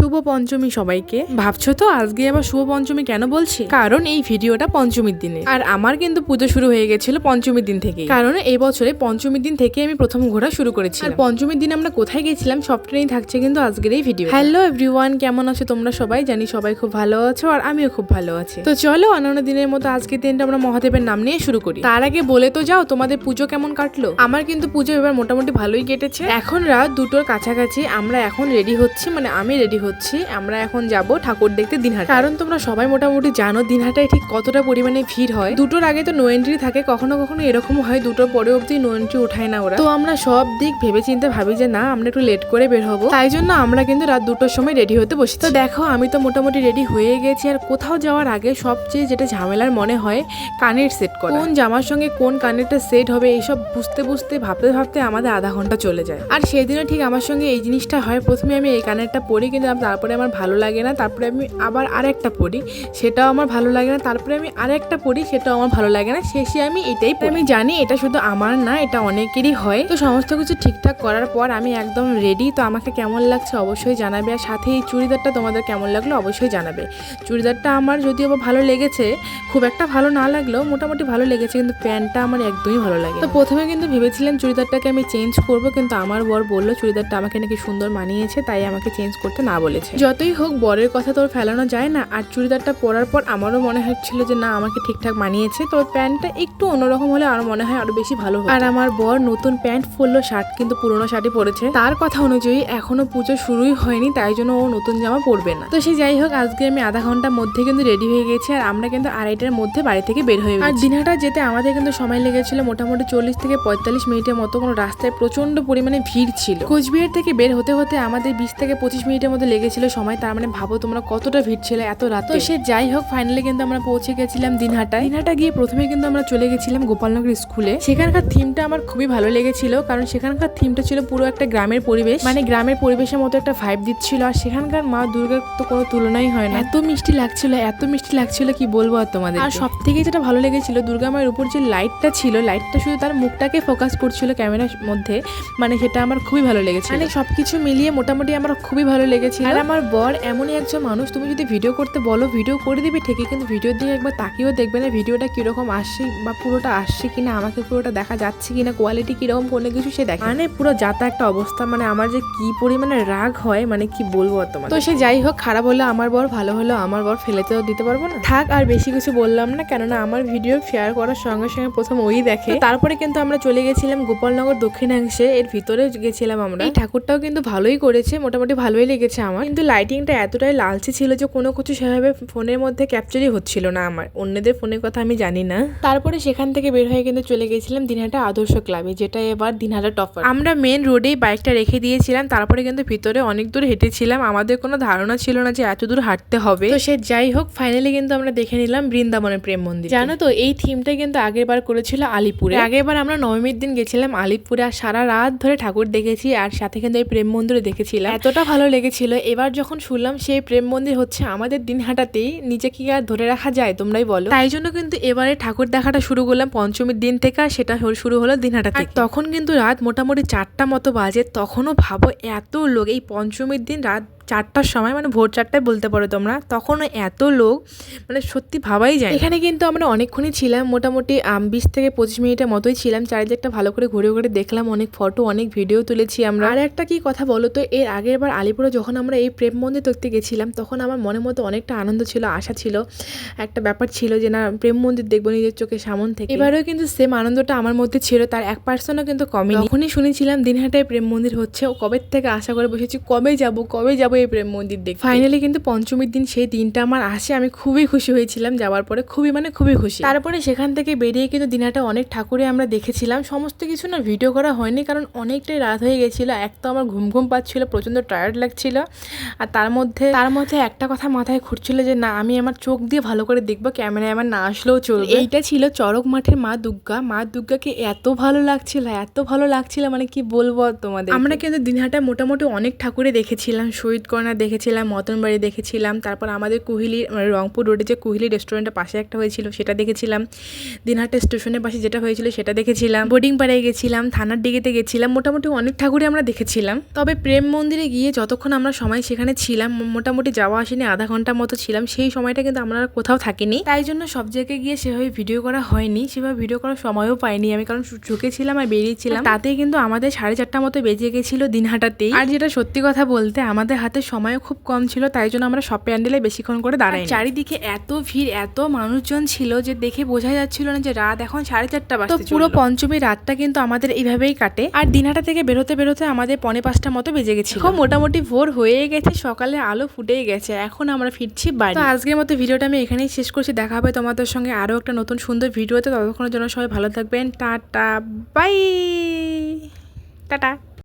শুভ পঞ্চমী সবাইকে। ভাবছ তো আজকে আবার শুভ পঞ্চমী কেন বলছি? কারণ এই ভিডিওটা পঞ্চমীর দিনে। আর আমার কিন্তু পুজো শুরু হয়ে গেছিল পঞ্চমীর দিন থেকে কারণ এই বছরে পঞ্চমীর দিন থেকে আমি প্রথম ঘোরা শুরু করেছি আর পঞ্চমীর দিন আমরা কোথায় গেছিলাম সবটা নিয়ে থাকছে কিন্তু আজকের এই ভিডিও হ্যালো এভরিওয়ান কেমন আছো তোমরা সবাই? জানি সবাই খুব ভালো আছো আর আমিও খুব ভালো আছি। তো চলো অন্যান্য দিনের মতো আজকের দিনটা আমরা মহাদেবের নাম নিয়ে শুরু করি। তার আগে বলে তো যাও, তোমাদের পুজো কেমন কাটলো? আমার কিন্তু পুজো এবার মোটামুটি ভালোই কেটেছে। এখন রাত দুটোর কাছাকাছি আমরা এখন রেডি হচ্ছি মানে আমি রেডি হচ্ছি। আমরা এখন যাব ঠাকুর দেখতে দিনহাটা। কারণ তোমরা সবাই মোটামুটি জানো দিনহাটায় ঠিক কতটা পরিমাণে ভিড় হয়। দুটোর আগে তো নো এন্ট্রি থাকে, কখনো কখনো এরকম হয় দুটোর পরে অব্দি নো এন্ট্রি উঠায় না ওরা। তো আমরা সব দিক ভেবে চিন্তে ভাবি যে, না, আমরা একটু লেট করে বের হব। তাই জন্য আমরা কিন্তু রাত দুটোর সময় রেডি হতে বসি তো দেখো, আমি তো মোটামুটি রেডি হয়ে গেছি, আর কোথাও যাওয়ার আগে সবচেয়ে যেটা ঝামেলার মনে হয়, কানের সেট করা। কোন জামার সঙ্গে কোন কানেরটা সেট হবে, এইসব বুঝতে বুঝতে, ভাবতে ভাবতে আমাদের আধা ঘণ্টা চলে যায়। আর সেদিনও ঠিক আমার সঙ্গে এই জিনিসটা হয়। প্রথমে আমি এই কানেরটা পরি, কিন্তু তারপরে আমার ভালো লাগে না, তারপরে আমি আবার আরেকটা পরি সেটাও আমার ভালো লাগে না, তারপরে আমি আরেকটা পরি সেটাও আমার ভালো লাগে না, শেষে আমি এটাই আমি জানি এটা শুধু আমার না, এটা অনেকেরই হয়। তো সমস্ত কিছু ঠিকঠাক করার পর আমি একদম রেডি তো আমাকে কেমন লাগছে অবশ্যই জানাবে, আর সাথে এই চুড়িদারটা তোমাদের কেমন লাগল অবশ্যই জানাবে। চুড়িদারটা আমার যদিও বা ভালো লেগেছে, খুব একটা ভালো না লাগলেও মোটামুটি ভালো লেগেছে, কিন্তু প্যান্টটা আমার একদমই ভালো লাগে তো প্রথমে কিন্তু ভেবেছিলাম চুড়িদারটাকে আমি চেঞ্জ করব, কিন্তু আমার বর বলল চুড়িদারটা আমাকে নাকি সুন্দর মানিয়েছে, তাই আমাকে চেঞ্জ করতে না বলেছে। যতই হোক বরের কথা তোর ফেলানো যায় না আর চুড়িদারটা পরার পর আমারও মনে হচ্ছিল যে না আমাকে ঠিকঠাক মানিয়েছে। তোর প্যান্টটা একটু অন্যরকম হলে আরও মনে হয় আরও বেশি ভালো। আর আমার বর নতুন প্যান্ট পরলো শার্ট কিন্তু পুরোনো শার্টই পরেছে। তার কথা অনুযায়ী এখনও পুজো শুরুই হয়নি তাই জন্য ও নতুন জামা পরবে না। তো সে যাই হোক আজকে আমি আধা ঘণ্টার মধ্যে কিন্তু রেডি হয়ে গেছি আর আমরা কিন্তু আড়াইটার মধ্যে বাড়ি থেকে বের হয়ে আর দিনহাটা যেতে আমাদের কিন্তু সময় লেগেছিল মোটামুটি চল্লিশ থেকে পঁয়তাল্লিশ মিনিটের মতো কোনো রাস্তায় প্রচণ্ড পরিমাণে ভিড় ছিল। কোচবিহার থেকে বের হতে হতে আমাদের বিশ থেকে পঁচিশ মিনিটের মধ্যে লেগেছিল সময়, তার মানে ভাবো তোমরা কতটা ভিড় ছিল এত রাত। তো সে যাই হোক ফাইনালি কিন্তু আমরা পৌঁছে গেছিলাম দিনহাটায়। দিনহাটা গিয়ে প্রথমে কিন্তু আমরা চলে গেছিলাম গোপালনগর স্কুলে সেখানকার থিমটা আমার খুবই ভালো লেগেছিল, কারণ সেখানকার থিমটা ছিল পুরো একটা গ্রামের পরিবেশ। মানে গ্রামের পরিবেশের মতো একটা ভাইব দিচ্ছিল, আর সেখানকার মা দুর্গার তো কোনো তুলনাই হয় না। এত মিষ্টি লাগছিল, এত মিষ্টি লাগছিল, কি বলব আর তোমাদের আর সব থেকে যেটা ভালো লেগেছিল, দুর্গা মায়ের উপর যে লাইটটা ছিল লাইটটা শুধু তার মুখটাকে ফোকাস করছিল ক্যামেরার মধ্যে মানে সেটা আমার খুবই ভালো লেগেছে মানে সবকিছু মিলিয়ে মোটামুটি আমার খুবই ভালো লেগেছিল। আর আমার বর এমনই একজন মানুষ তুমি যদি ভিডিও করতে বলো ভিডিও করে দিবে ঠিকই কিন্তু ভিডিও দিয়ে একবার তাকিয়েও দেখবে না ভিডিওটা কীরকম আসছে বা পুরোটা আসছে কিনা আমাকে পুরোটা দেখা যাচ্ছে কিনা কোয়ালিটি কীরকম কোনো কিছু সে দেখে মানে পুরো যাতা একটা অবস্থা মানে আমার যে কি পরিমাণে রাগ হয় মানে কি বলব তোমার তো সে যাই হোক খারাপ হলো আমার বর ভালো হলো আমার বর ফেলেতেও দিতে পারব না। থাক আর বেশি কিছু বললাম না কেননা আমার ভিডিও শেয়ার করার সঙ্গে সঙ্গে প্রথম ওই দেখে। তারপরে কিন্তু আমরা চলে গেছিলাম গোপালনগর দক্ষিণাংশে এর ভিতরে গেছিলাম আমরা। এই ঠাকুরটাও কিন্তু ভালোই করেছে মোটামুটি ভালোই লেগেছে আমার। কিন্তু লাইটিংটা এতটাই লালচে ছিল যে কোনো কিছু সেভাবে ফোনের মধ্যে ক্যাপচারই হচ্ছিল না আমার। অন্যদের ফোনের কথা আমি জানি না। তারপরে সেখান থেকে বের হয়ে কিন্তু চলে গেছিলাম দিনহাটা আদর্শ ক্লাবে যেটা এবার দিনহাটা টপার আমরা মেন রোডেই বাইকটা রেখে দিয়েছিলাম তারপরে কিন্তু ভিতরে অনেক দূর হেঁটেছিলাম। আমাদের কোনো ধারণা ছিল না যে এত দূর হাঁটতে হবে। তো সে যাই হোক ফাইনালি কিন্তু আমরা দেখে নিলাম বৃন্দাবনের প্রেম মন্দির। জানো তো এই থিমটা কিন্তু আগের বার করেছিল আলিপুরে। আগের বার আমরা নবমীর দিন গেছিলাম আলিপুরে আর সারা রাত ধরে ঠাকুর দেখেছি আর সাথে কিন্তু এই প্রেম মন্দিরে দেখেছিলাম। এতটা ভালো লেগেছিল এবার যখন শুনলাম সেই প্রেম মন্দির হচ্ছে আমাদের দিন হাঁটাতেই নিজে কি আর ধরে রাখা যায় তোমরাই বলো। তাই জন্য কিন্তু এবারে ঠাকুর দেখাটা শুরু করলাম পঞ্চমীর দিন থেকে আর সেটা শুরু হলো দিনহাটা থেকে। তখন কিন্তু রাত মোটামুটি চারটা মতো বাজে তখনও ভাবো এত লোক এই পঞ্চমীর দিন রাত চারটার সময় মানে ভোর চারটায় বলতে পারো তোমরা তখনও এত লোক মানে সত্যি ভাবাই যায় এখানে কিন্তু আমরা অনেকক্ষণই ছিলাম মোটামুটি বিশ থেকে পঁচিশ মিনিটের মতোই ছিলাম। চারিদিকটা ভালো করে ঘুরে ঘুরে দেখলাম অনেক ফটো অনেক ভিডিও তুলেছি আমরা। আর একটা কি কথা বলো তো এর আগের বার আলিপুরে যখন আমরা এই প্রেম মন্দির দেখতে গেছিলাম তখন আমার মনের মতো অনেকটা আনন্দ ছিল আশা ছিল। একটা ব্যাপার ছিল যে না প্রেম মন্দির দেখব নিজের চোখে সামন থেকে। এবারেও কিন্তু সেম আনন্দটা আমার মধ্যে ছিল তার এক পার্সেন্টও কিন্তু কমেনি। যখনই শুনেছিলাম দিনহাটায় প্রেম মন্দির হচ্ছে ও কবে থেকে আশা করে বসেছি কবে যাব কবে যাব এই প্রেম মন্দির দেখতে। ফাইনালি কিন্তু পঞ্চমীর দিন সেই দিনটা আমার আসে আমি খুবই খুশি হয়েছিলাম যাওয়ার পরে খুবই মানে খুবই খুশি। তারপরে সেখান থেকে বেরিয়ে কিন্তু দিনহাটা অনেক ঠাকুরে আমরা দেখেছিলাম। সমস্ত কিছু না ভিডিও করা হয়নি কারণ অনেকটাই রাত হয়ে গেছিল। এক তো আমার ঘুম ঘুম পাচ্ছিল প্রচণ্ড টায়ার্ড লাগছিল। আর তার মধ্যে তার মধ্যে একটা কথা মাথায় ঘুরছিল যে না আমি আমার চোখ দিয়ে ভালো করে দেখব ক্যামেরায় আমার না আসলেও চলবে। এইটা ছিল চরক মাঠের মা দুর্গা। মা দুর্গাকে এত ভালো লাগছিল এত ভালো লাগছিল মানে কি বলব তোমাদের আমরা কিন্তু দিনহাটা মোটামুটি অনেক ঠাকুরে দেখেছিলাম সুইট কর্নার দেখেছিলাম, মতন বাড়ি দেখেছিলাম, তারপর আমাদের কুহিলি মানে রংপুর রোডে যে কুহিলি রেস্টুরেন্টের পাশে একটা হয়েছিল, সেটা দেখেছিলাম। দিনহাটা স্টেশনের পাশে যেটা হয়েছিল, সেটা দেখেছিলাম। বোর্ডিং পাড়ায় গেছিলাম, থানার ডিগিতে গেছিলাম, মোটামুটি অনেক ঠাকুরই আমরা দেখেছিলাম। তবে প্রেম মন্দিরে গিয়ে যতক্ষণ আমরা সময় সেখানে ছিলাম মোটামুটি যাওয়া আসেনি, আধা ঘণ্টার মতো ছিলাম, সেই সময়টা কিন্তু আমরা কোথাও থাকিনি। তাই জন্য সব জায়গায় গিয়ে সেভাবে ভিডিও করা হয়নি, সেভাবে ভিডিও করার সময়ও পাইনি আমি, কারণ ঝুঁকেছিলাম আর বেরিয়েছিলাম। তাতেই কিন্তু আমাদের সাড়ে চারটার মতো বেজে গেছিল দিনহাটাতেই। আর যেটা সত্যি কথা বলতে, আমাদের হাতে সময়ও খুব কম ছিল তাই জন্য আমরা সব প্যান্ডেলে বেশিক্ষণ করে দাঁড়াই চারিদিকে এত ভিড় এত মানুষজন ছিল যে দেখে বোঝা যাচ্ছিল না যে রাত এখন সাড়ে চারটা বাজতে তো পুরো পঞ্চমী রাতটা কিন্তু আমাদের এইভাবেই কাটে। আর দিনহাটা থেকে বেরোতে বেরোতে আমাদের পনে পাঁচটা মতো বেজে গেছে এখন মোটামুটি ভোর হয়ে গেছে সকালে আলো ফুটেই গেছে এখন আমরা ফিরছি বাড়ি। তো আজকের মতো ভিডিওটা আমি এখানেই শেষ করছি দেখা হবে তোমাদের সঙ্গে আরও একটা নতুন সুন্দর ভিডিওতে ততক্ষণের জন্য সবাই ভালো থাকবেন টাটা বাই। টাটা।